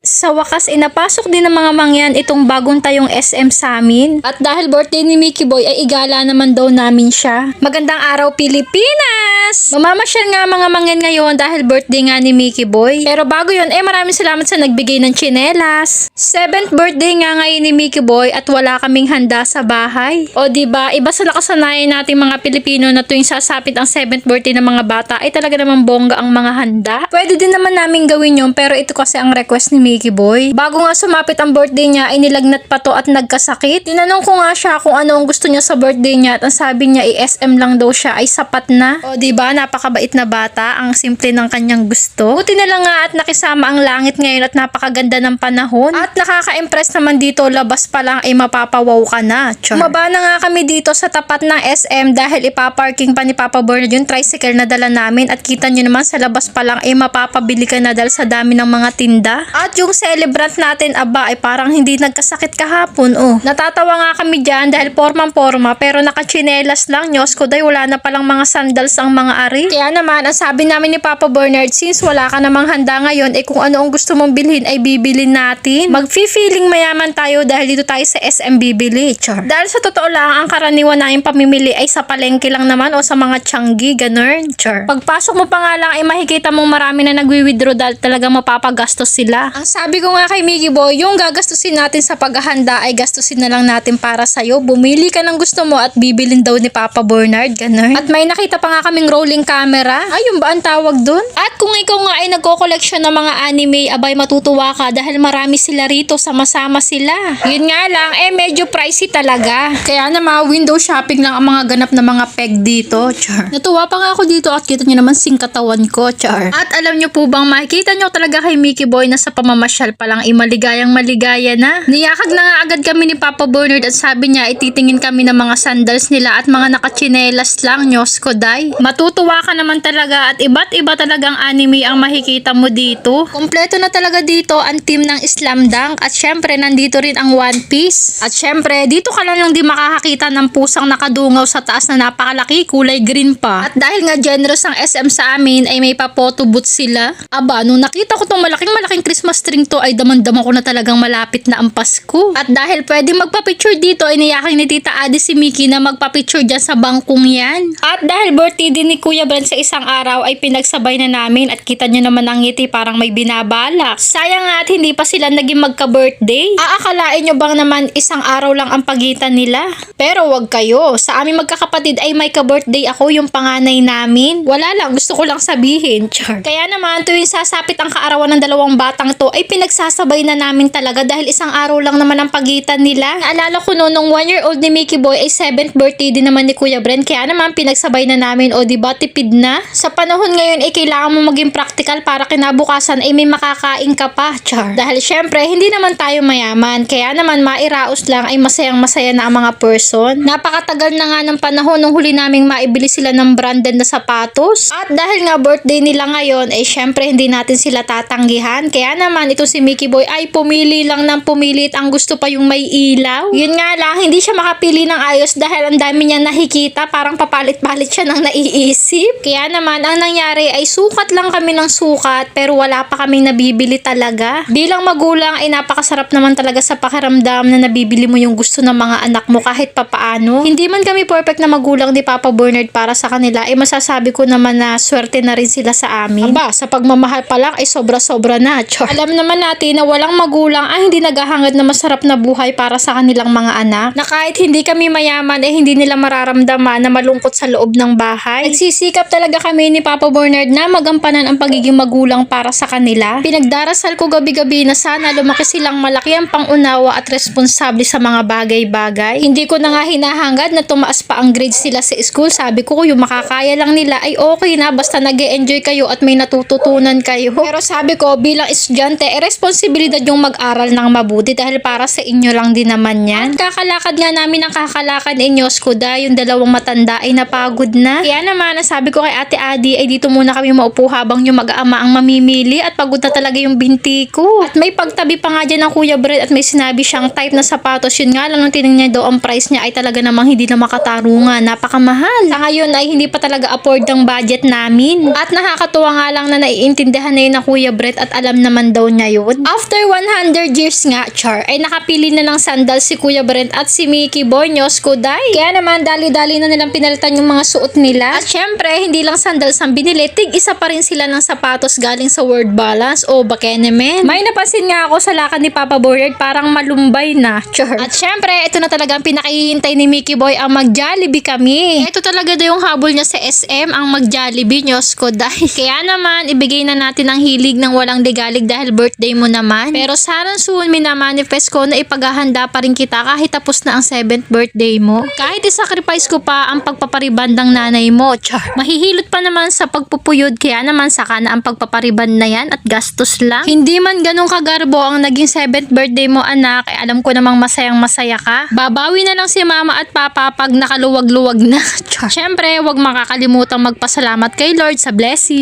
Sa wakas, inapasok din ng mga mangyan itong bagong tayong SM sa amin. At dahil birthday ni Mickey Boy ay igala naman daw namin siya. Magandang araw Pilipinas! Mamamasyal nga mga mangyan ngayon dahil birthday nga ni Mickey Boy. Pero bago yun, eh maraming salamat sa nagbigay ng tsinelas. Seventh birthday nga ngayon ni Mickey Boy at wala kaming handa sa bahay. O ba iba sa nakasanayan nating mga Pilipino na tuwing sasapit ang seventh birthday ng mga bata ay talaga namang bongga ang mga handa. Pwede din naman namin gawin yun pero ito kasi ang request ni Mickey Boy. Bago nga sumapit ang birthday niya ay nilagnat pa to at nagkasakit. Tinanong ko nga siya kung ano ang gusto niya sa birthday niya at ang sabi niya i-SM lang daw siya ay sapat na. O ba napakabait na bata ang simple ng kanyang gusto. Buti na lang nga at nakisama ang langit ngayon at napakaganda ng panahon. At nakaka-impress naman dito labas pa lang ay mapapawaw ka na. Char. Umaba na nga kami dito sa tapat ng SM dahil ipaparking pa ni Papa Bernard yung tricycle na dala namin at kita nyo naman sa labas pa lang ay mapapabili ka na dahil sa dami ng mga tinda. At yung celebrant natin aba ay parang hindi nagkasakit kahapon oh. Natatawa nga kami dyan dahil pormang-porma pero nakachinelas lang Diyos ko dahil wala na palang mga sandals ang mga ari. Kaya naman ang sabi namin ni Papa Bernard since wala ka namang handa ngayon eh kung ano ang gusto mong bilhin ay bibilin natin. Mag-feeling mayaman tayo dahil dito tayo sa SM bibili. Char. Dahil sa totoo lang ang karaniwan namin pamimili ay sa palengke lang naman o sa mga tiyanggi, ganun. Char. Pagpasok mo pa nga lang ay makikita mong marami na nagwi-withdraw dahil talaga mapapagastos sila. Ang sabi ko nga kay Mickey Boy, yung gagastusin natin sa paghahanda ay gastusin na lang natin para sa'yo. Bumili ka ng gusto mo at bibilin daw ni Papa Bernard, ganun. At may nakita pa nga kaming rolling camera. Ay, yung ba ang tawag dun? At kung ikaw nga ay nagko-collection ng mga anime, abay matutuwa ka dahil marami sila rito, sama-sama sila. Yun nga lang, eh medyo pricey talaga. Kaya na mga window shopping lang ang mga ganap na mga peg dito, char. Natuwa pa nga ako dito at kita nyo naman sing katawan ko, char. At alam nyo po bang makikita nyo talaga kay Mickey Boy na sa pamamasyal pa lang, imaligayang maligaya na. Niyakag na nga agad kami ni Papa Bernard at sabi niya ititingin kami ng mga sandals nila at mga nakachinelas lang, nyos ko day. Matutuwa ka naman talaga at iba't iba talagang anime ang makikita mo dito. Kompleto na talaga dito ang team ng Slam Dunk at syempre nandito rin ang One Piece. At syempre dito ka lang lang di makakakita ng pusang nakadungaw sa taas na napakalaki, kulay green pa. At dahil nga generous ang SM sa amin ay may pa photo booth sila. Aba, nung nakita ko tong malaking malaking Christmas tree to ay damang-dama ko na talagang malapit na ang Pasko. At dahil pwede magpa-picture dito ay niyakin ni Tita Adi si Mickey na magpa-picture dyan sa bangkong yan. At dahil birthday din ni Kuya Brand sa isang araw ay pinagsabay na namin at kita nyo naman ang ngiti parang may binabalak. Sayang nga at hindi pa sila naging magka-birthday. Aakalain nyo bang naman isang araw lang ang pagitan nila? Pero wag kayo. Sa aming magkakapatid ay may ka-birthday ako yung panganay namin. Wala lang, gusto ko lang sabihin. Char. Kaya naman tuwing sasapit ang kaarawan ng dalawang batang to ay pinagsasabay na namin talaga dahil isang araw lang naman ang pagitan nila. Naalala ko no, nung one year old ni Mickey Boy ay 7th birthday din naman ni Kuya Bren. Kaya naman pinagsabay na namin o di ba tipid na. Sa panahon ngayon ay kailangan mo maging practical para kinabukasan ay may makakain ka pa. Char. Dahil syempre hindi naman tayo mayaman. Kaya naman mairaos lang ay masayang masaya na ang mga person. Napakatagal na nga ng panahon nung huli naming maibili sila ng branded na sapatos. At dahil nga birthday nila ngayon ay syempre hindi natin sila tatanggihan. Kaya naman ito si Mickey Boy ay pumili lang ng pumilit ang gusto pa yung may ilaw. Yun nga lang, hindi siya makapili ng ayos dahil ang dami niya nakikita. Parang papalit-palit siya ng naiisip. Kaya naman, ang nangyari ay sukat lang kami ng sukat pero wala pa kaming nabibili talaga. Bilang magulang ay napakasarap naman talaga sa pakiramdam na nabibili mo yung gusto ng mga anak mo kahit papaano. Hindi man kami perfect na magulang ni Papa Bernard para sa kanila, ay masasabi ko naman na swerte na rin sila sa amin. Aba, sa pagmamahal pa lang ay sobra-sobra na. Char. Alam naman natin na walang magulang ay hindi naghahangad na masarap na buhay para sa kanilang mga anak. Na kahit hindi kami mayaman ay hindi nila mararamdaman na malungkot sa loob ng bahay. Nagsisikap talaga kami ni Papa Bernard na magampanan ang pagiging magulang para sa kanila. Pinagdarasal ko gabi-gabi na sana lumaki silang malaki ang pangunawa at responsable sa mga bagay-bagay. Hindi ko na nga hinahangad na tumaas pa ang grades sila sa school. Sabi ko yung makakaya lang nila ay okay na basta nag enjoy kayo at may natututunan kayo. Pero sabi ko bilang estudyante, eh, responsibilidad yung mag-aral ng mabuti dahil para sa inyo lang din naman yan. Kakalakad nga namin ang kakalakad inyo, Skuda, yung dalawang matanda ay napagod na. Kaya naman, ang sabi ko kay Ate Adi ay dito muna kami maupo habang yung mag-aama ang mamimili at pagod na talaga yung binti ko. At may pagtabi pa nga dyan ng Kuya Brad at may sinabi siyang type na sapatos. Yun nga lang nung tinignan niya daw ang price niya ay talaga namang hindi na makatarungan. Napakamahal. Sa ngayon ay hindi pa talaga afford ang budget namin. At nakakatuwa nga lang na naiintindihan na yun ng Kuya Brett at alam naman daw niya yun. After 100 years nga, char, ay nakapili na ng sandal si Kuya Brent at si Mickey Boy Nyos Kuday. Kaya naman, dali-dali na nilang pinalitan yung mga suot nila. At syempre, hindi lang sandals ang binili, tig isa pa rin sila ng sapatos galing sa Word Balance o Bakenemen. May napansin nga ako sa lakad ni Papa Boyard, parang malumbay na. Char. At syempre, ito na talaga ang pinakihintay ni Mickey Boy ang mag-Jollibee kami. Ito talaga daw yung habol niya sa SM, ang mag-Jollibee Nyos Kuday. Kaya naman, ibigay na natin ang hilig ng walang ligalig dahil birthday mo naman. Pero sana soon, minamanifest ko na ipaghahanda pa rin kita kahit tapos na ang 7th birthday mo. Kahit isacrifice ko pa ang pagpapariban ng nanay mo. Char. Mahihilot pa naman sa pagpupuyod kaya naman saka na ang pagpapariban na yan at gastos lang. Hindi man ganun kagarbo ang naging 7th birthday mo anak. Eh, alam ko namang masayang masaya ka. Babawi na lang si mama at papa pag nakaluwag-luwag na. Char. Siyempre, huwag makakalimutang magpasalamat kay Lord sa blessing.